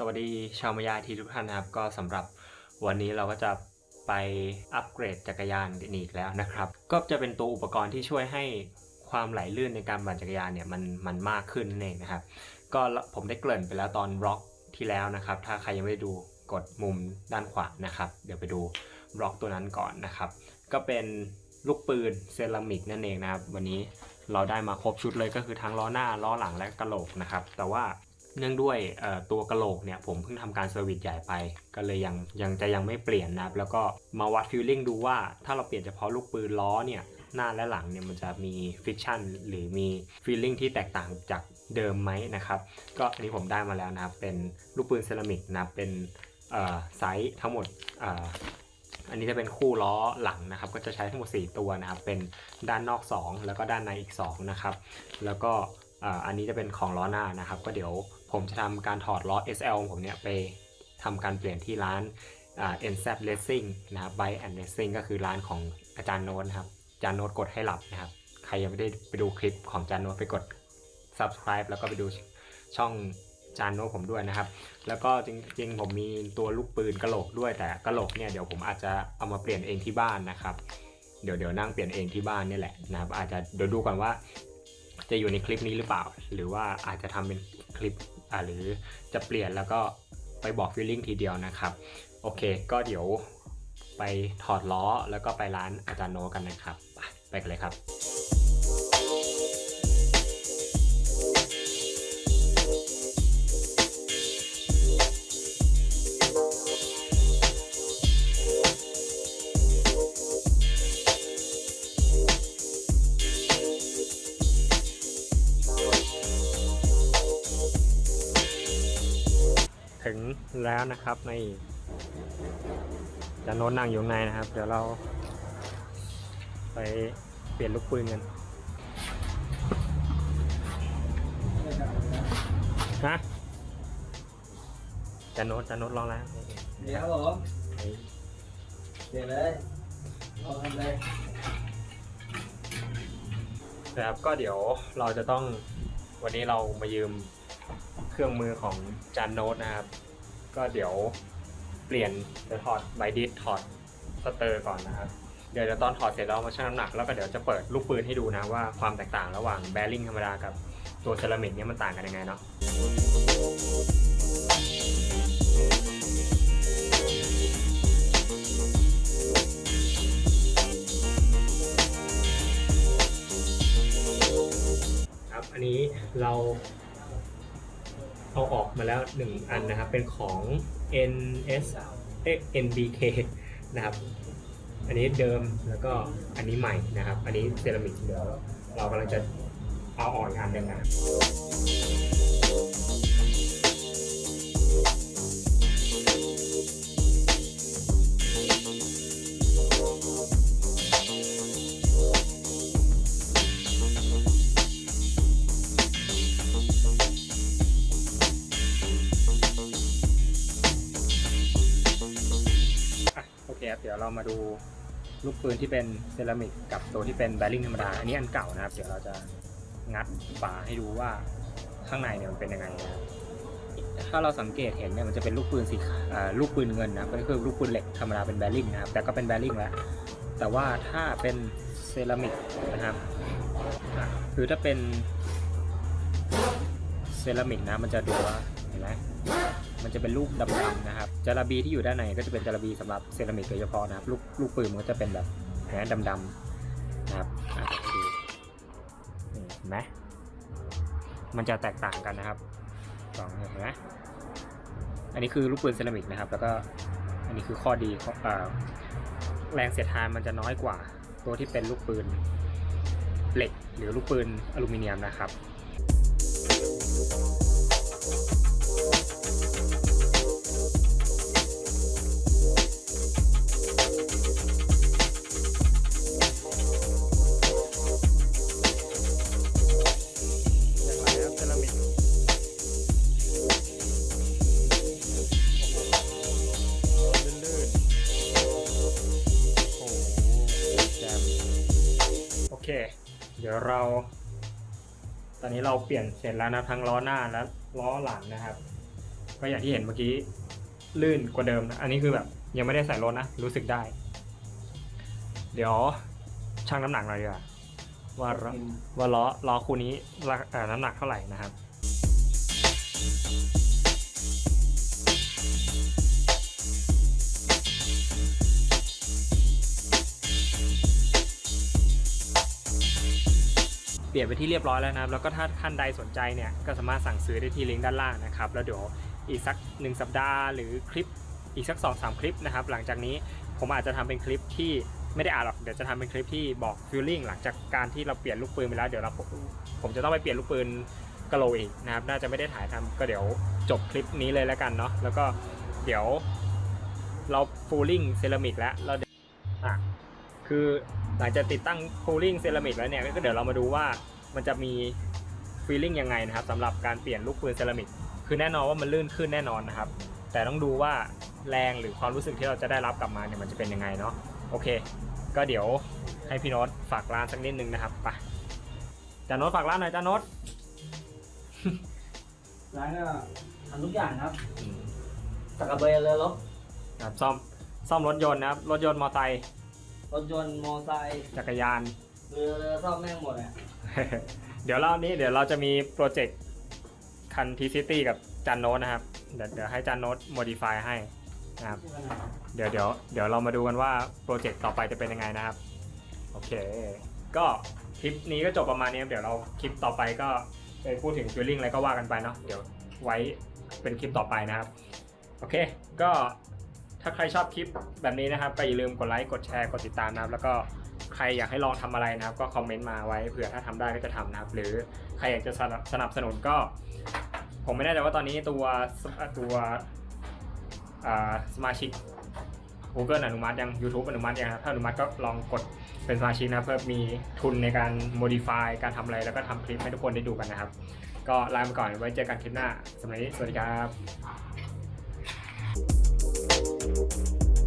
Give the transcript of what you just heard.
สวัสดีชาวมายาทีทุกท่านนะครับ ก็สำหรับวันนี้เราก็จะไปอัปเกรดจักรยานกันอีกแล้วนะครับ ก็จะเป็นตัวอุปกรณ์ที่ช่วยให้ความไหลลื่นในการปั่นจักรยานเนี่ยมันมันมากขึ้นนั่นเองนะครับ ก็ผมได้เกริ่นไปแล้วตอนบล็อกที่แล้วนะครับ ถ้าใครยังไม่ได้ดูกดมุมด้านขวานะครับ เดี๋ยวไปดูบล็อกตัวนั้นก่อนนะครับ ก็เป็นลูกปืนเซรามิกนั่นเองนะครับ วันนี้เราได้มาครบชุดเลยก็คือทั้งล้อหน้าล้อหลังและกระโหลกนะครับ แต่ว่า เนื่องด้วยตัวกระโหลกเนี่ยผมเพิ่งทำการเซอร์วิสใหญ่ไป ก็เลยยังยังจะยังไม่เปลี่ยนนะครับ แล้วก็มาวัดฟิลลิ่งดูว่าถ้าเราเปลี่ยนเฉพาะลูกปืนล้อเนี่ยหน้าและหลังเนี่ยมันจะมีฟิกชันหรือมีฟีลลิ่งที่แตกต่างจากเดิมไหมนะครับ ก็อันนี้ผมได้มาแล้วนะครับ เป็นลูกปืนเซรามิกนะเป็นไซส์ทั้งหมดอ่ออันนี้จะเป็นคู่ล้อหลังนะครับ ก็จะใช้ทั้งหมด 4 ตัวนะครับ เป็นด้านนอก 2 แล้วก็ด้านในอีก 2 นะครับ แล้วก็ อันนี้จะเป็นของล้อหน้านะครับ ก็เดี๋ยวผมจะทำการถอดล้อ SL ของผมเนี่ยไปทำการเปลี่ยนที่ร้านอ่า NZ Racing นะครับ Bike and Racing ก็คือร้านของอาจารย์โน้ตนครับอาจารย์โน้ตกดให้หลับนะครับ ใครยังไม่ได้ไปดูคลิปของอาจารย์โน้ตไปกด subscribe แล้วก็ไปดูช่องจานโน้ตผมด้วยนะครับ แล้วก็จริงๆ ผมมีตัวลูกปืนกระโหลกด้วย แต่กระโหลกเนี่ยเดี๋ยวผมอาจจะเอามาเปลี่ยนเองที่บ้านนะครับ เดี๋ยวเดี๋ยวนั่งเปลี่ยนเองที่บ้านนี่แหละนะครับ อาจจะเดี๋ยวดูก่อนว่า จะอยู่ในคลิปนี้หรือเปล่า หรือว่าอาจจะทำเป็นคลิปหรือจะเปลี่ยนแล้วก็ไปบอกฟีลลิ่งทีเดียวนะครับ โอเค ก็เดี๋ยวไปถอดล้อแล้วก็ไปร้านอาจารย์โนกันนะครับ ไปกันเลยครับ แล้วนะครับในจะโน้ตนั่งอยู่ข้างในนะครับ เดี๋ยวเรา ไปเปลี่ยนลูกปืนกันฮะจะโน้ตจะโน้ตลองแล้วเดี๋ยวครับผมเดี๋ยวเลยลองทำเลยนะครับก็เดี๋ยวเราจะต้องวันนี้เรามายืมเครื่องมือของจานโน้ตนะครับ ก็เดี๋ยวเปลี่ยนเดี๋ยวถอดไบดิสถอดสเตอร์ก่อนนะครับเดี๋ยวจะตอนถอดเสร็จเรามาชั่งน้ำหนักแล้วก็เดี๋ยวจะเปิดลูกปืนให้ดูนะว่าความแตกต่างระหว่างแบริ่งธรรมดากับตัวเซรามิกเนี่ยมันต่างกันยังไงเนาะครับอันนี้เรา เอาออกมาแล้วหนึ่งอันนะครับ เป็นของ NS เอ๊ะ NBK นะครับ อันนี้เดิมแล้วก็อันนี้ใหม่นะครับ อันนี้เซรามิกเดี๋ยวเรากำลังจะเอาออกอีกอันหนึ่งนะอะ เรามาดูลูกปืนที่เป็นเซรามิกกับตัวที่เป็นแบริ่งธรรมดา อันนี้อันเก่านะครับ เดี๋ยวเราจะงัดฝาให้ดูว่าข้างในเนี่ยมันเป็นยังไงนะครับถ้าเราสังเกตเห็นเนี่ยมันจะเป็นลูกปืนสีลูกปืนเงินนะก็คือลูกปืนเหล็กธรรมดาเป็นแบริ่งนะครับ แต่ก็เป็นแบริ่งแล้ว แต่ว่าถ้าเป็นเซรามิกนะครับคือถ้าเป็นเซรามิกนะมันจะดูว่าเห็นไหม มันจะเป็นลูกดำๆนะครับจาระบีที่อยู่ด้านในก็จะเป็นจาระบีสำหรับเซรามิกโดยเฉพาะนะครับลูกลูกปืนมันก็จะเป็นแบบแหนดำๆนะครับอะดูนี่เห็นไหมมันจะแตกต่างกันนะครับสองเห็นไหมอันนี้คือลูกปืนเซรามิกนะครับ แล้วก็อันนี้คือข้อดีของอ่าแรงเสียดทานมันจะน้อยกว่า ตัวที่เป็นลูกปืนเหล็กหรือลูกปืนอลูมิเนียมนะครับ เคเดี๋ยวเรา ตอนนี้เราเปลี่ยนเสร็จแล้วนะทั้งล้อหน้าและล้อหลังนะครับ ก็อย่างที่เห็นเมื่อกี้ลื่นกว่าเดิมนะอันนี้คือแบบยังไม่ได้ใส่รถนะ รู้สึกได้ เดี๋ยวชั่งน้ำหนักหน่อยดีกว่าว่าล้อว่าล้อล้อคู่นี้น้ำหนักเท่าไหร่นะครับ เปลี่ยนไปที่เรียบร้อยแล้วนะครับ แล้วก็ถ้าท่านใดสนใจเนี่ยก็สามารถสั่งซื้อได้ที่ลิงก์ด้านล่างนะครับ แล้วเดี๋ยวอีกสัก 1 สัปดาห์หรือคลิปอีกสัก 2-3 คลิปนะครับ หลังจากนี้ผมอาจจะทำเป็นคลิปที่ไม่ได้อ่านหรอก เดี๋ยวจะทำเป็นคลิปที่บอกฟีลลิ่งหลังจากการที่เราเปลี่ยนลูกปืนไปแล้วเดี๋ยวเราผมจะต้องไปเปลี่ยนลูกปืนกะโหลอีกนะครับ น่าจะไม่ได้ถ่ายทำก็เดี๋ยวจบคลิปนี้เลยแล้วกันเนาะ แล้วก็เดี๋ยวเราฟูลลิ่งเซรามิกแล้วเรา คือหลังจากติดตั้ง cooling เซรามิกแล้วเนี่ยก็เดี๋ยวเรามาดูว่ามันจะมี feeling ยังไงนะครับสำหรับการเปลี่ยนลูกปืนเซรามิกคือแน่นอนว่ามันลื่นขึ้นแน่นอนนะครับ แต่ต้องดูว่าแรงหรือความรู้สึกที่เราจะได้รับกลับมาเนี่ยมันจะเป็นยังไงเนาะโอเค ก็เดี๋ยวให้พี่โน้ตฝากร้านสักนิดนึงนะครับไปจานโน้ตฝากร้านหน่อยจานโน้ตร้านก็ทำทุกอย่างครับอืมสักกระเบยเลยรถครับซ่อมซ่อมรถยนต์นะครับรถยนต์มอเตอร์ไซค์ รถยนต์มอไซค์จักรยาน เรือเรือซ่อมแม่งหมดอะเดี๋ยวรอบนี้เดี๋ยวเราจะมีโปรเจกต์คันทีซิตี้กับจานโน้ตนะครับ เดี๋ยวเดี๋ยวให้จานโน้ตโมดิฟายให้นะครับเดี๋ยวเดี๋ยวเดี๋ยวเรามาดูกันว่าโปรเจกต์ต่อไปจะเป็นยังไงนะครับ โอเค ก็คลิปนี้ก็จบประมาณนี้ครับเดี๋ยวเราคลิปต่อไปก็ไปพูดถึงฟิลลิ่งอะไรก็ว่ากันไปเนาะเดี๋ยวไว้เป็นคลิปต่อไปนะครับ โอเค ก็ ถ้าใครชอบคลิปแบบนี้นะครับก็อย่าลืมกดไลค์กดแชร์กดติดตามนะครับ แล้วก็ใครอยากให้ลองทำอะไรนะครับ ก็คอมเมนต์มาไว้เผื่อถ้าทำได้ก็จะทำนะครับ หรือใครอยากจะสนับสนุนก็ ผมไม่แน่ใจว่าตอนนี้ตัวตัวอ่าสมาชิก Google อนุมัติยัง YouTube อนุมัติยังครับถ้าอนุมัติก็ลองกดเป็นสมาชิกนะเพื่อมีทุนในการ modify การทำอะไรแล้วก็ทำคลิปให้ทุกคนได้ดูกันนะครับ ก็ลาไปก่อนไว้เจอกันคลิปหน้าสำหรับนี้สวัสดีครับ Thank you.